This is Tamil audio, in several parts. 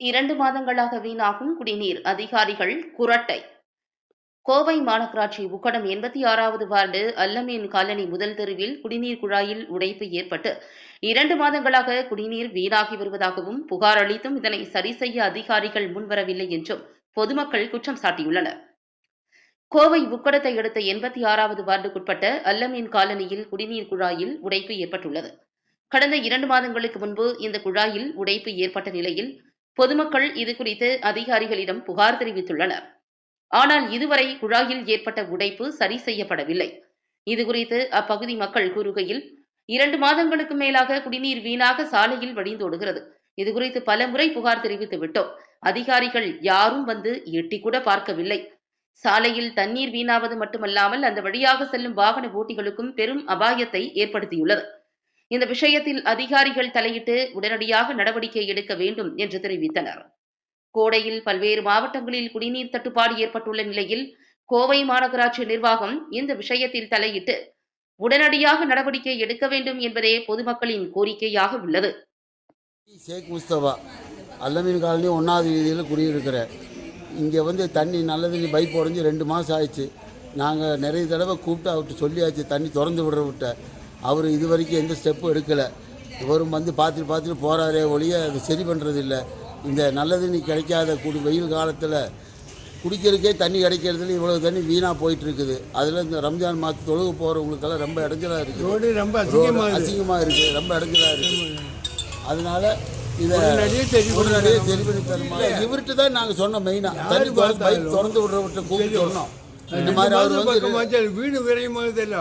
இரண்டு மாதங்களாக வீணாகும் குடிநீர் அதிகாரிகள் குரட்டை. கோவை மாநகராட்சி உக்கடம் எண்பத்தி ஆறாவது வார்டு அல்லமீன் காலனி முதல் தெருவில் குடிநீர் குழாயில் உடைப்பு ஏற்பட்டு இரண்டு மாதங்களாக குடிநீர் வீணாகி வருவதாகவும் புகார் அளித்தும் இதனை சரி செய்ய அதிகாரிகள் முன்வரவில்லை என்றும் பொதுமக்கள் குற்றம் சாட்டியுள்ளனர். கோவை உக்கடத்தை அடுத்த எண்பத்தி ஆறாவது வார்டுக்குட்பட்ட அல்லமீன் காலனியில் குடிநீர் குழாயில் உடைப்பு ஏற்பட்டுள்ளது. கடந்த இரண்டு மாதங்களுக்கு முன்பு இந்த குழாயில் உடைப்பு ஏற்பட்ட நிலையில் பொதுமக்கள் இதுகுறித்து அதிகாரிகளிடம் புகார் தெரிவித்துள்ளனர். ஆனால் இதுவரை குழாயில் ஏற்பட்ட உடைப்பு சரி செய்யப்படவில்லை. இதுகுறித்து அப்பகுதி மக்கள் கூறுகையில் இரண்டு மாதங்களுக்கு மேலாக குடிநீர் வீணாக சாலையில் வழிந்தோடுகிறது இதுகுறித்து பலமுறை புகார் தெரிவித்து விட்டோம். அதிகாரிகள் யாரும் வந்து எட்டி கூட பார்க்கவில்லை. சாலையில் தண்ணீர் வீணாவது மட்டுமல்லாமல் அந்த வழியாக செல்லும் வாகன ஓட்டிகளுக்கும் பெரும் அபாயத்தை ஏற்படுத்தியுள்ளது. இந்த விஷயத்தில் அதிகாரிகள் தலையிட்டு உடனடியாக நடவடிக்கை எடுக்க வேண்டும் என்று தெரிவித்தனர். கோடையில் பல்வேறு மாவட்டங்களில் குடிநீர் தட்டுப்பாடு ஏற்பட்டுள்ள நிலையில் கோவை மாநகராட்சி நிர்வாகம் இந்த விஷயத்தில் தலையிட்டு உடனடியாக நடவடிக்கை எடுக்க வேண்டும் என்பதே பொதுமக்களின் கோரிக்கையாக உள்ளது. ஷேக் முஸ்தபா அல்லமீன் காலனி ஒன்றாவது வீதியில் குடியிருக்கிறேன் இங்கே வந்து தண்ணி நல்ல தண்ணி பைப் உடஞ்சி ரெண்டு மாதம் ஆயிடுச்சு. நாங்கள் நிறைய தடவை கூப்பிட்டு அவர்கிட்ட சொல்லியாச்சு தண்ணி திறந்து விடுற விட்ட அவர் இது வரைக்கும் எந்த ஸ்டெப்பும் எடுக்கலை. இவரும் வந்து பார்த்துட்டு பார்த்துட்டு போகிறாரே ஒழிய அது சரி பண்ணுறது இல்லை இந்த நல்ல தண்ணி கிடைக்காத குடி வெயில் காலத்தில் குடிக்கிறதுக்கே தண்ணி கிடைக்கிறதுல இவ்வளோ தண்ணி வீணாக போயிட்டு இருக்குது அதில் இந்த ரம்ஜான் மாதத்து தொழுகு போகிறவங்களுக்கெல்லாம் ரொம்ப இடைஞ்சலாக இருக்குது ரோடு ரொம்ப இருக்கு. அசிங்கமாக இருக்குது ரொம்ப இடைஞ்சலாக இருக்குது அதனால இதை உடனடியே சரி பண்ணி தருமா இவர்கிட்ட தான் நாங்கள் சொன்னோம் மெயினாக தண்ணி பைப் திறந்து விடுறவர்கிட்ட கூப்பிட்டு சொன்னோம். இந்த மாதிரி அவர் வந்து வீடு விரையும்போது தெரியல.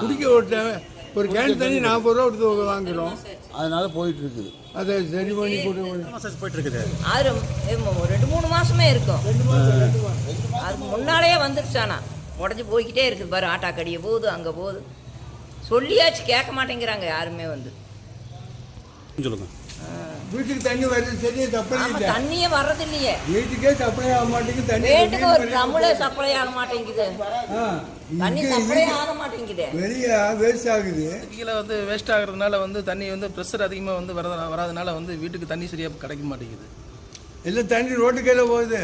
குடிக்க விட்டேன் ஒரு கேன் தண்ணி நாற்பது ரூபா கொடுத்து வாங்குறோம். அதனால போயிட்டு இருக்குது அதை சரி பண்ணி கொடு போயிட்டு இருக்குது அது ஒரு ரெண்டு மூணு மாசமே இருக்கும். அது முன்னாலேயே வந்துருச்சானா உடஞ்சி போய்க்கிட்டே இருக்குது பாரு ஆட்டா கடிய போகுது அங்கே போகுது. சொல்லியாச்சு கேட்க மாட்டேங்கிறாங்க யாருமே வந்து. சொல்லுங்க. வீட்டுக்கு தண்ணி வருது சரியா சப்ளை ஆமா இல்லை. தண்ணியே வர்றது இல்லையே வீட்டுக்கே சப்ளை ஆக மாட்டேங்குது தண்ணி வீட்டுக்கு ஒரு ட்ரம்முல சப்ளை ஆக மாட்டேங்குது. ஆ, தண்ணி இங்க சப்ளை ஆக மாட்டேங்குது. வெளியே வேஸ்ட் ஆகுது. கீழே வந்து வேஸ்ட் ஆகுறதுனால வந்து தண்ணி வந்து ப்ரெஷர் அதிகமாக வந்து வரத வராதனால வந்து வீட்டுக்கு தண்ணி சரியாக கிடைக்க மாட்டேங்குது. எல்லாம் தண்ணி ரோட்டுக்கையில் போகுது.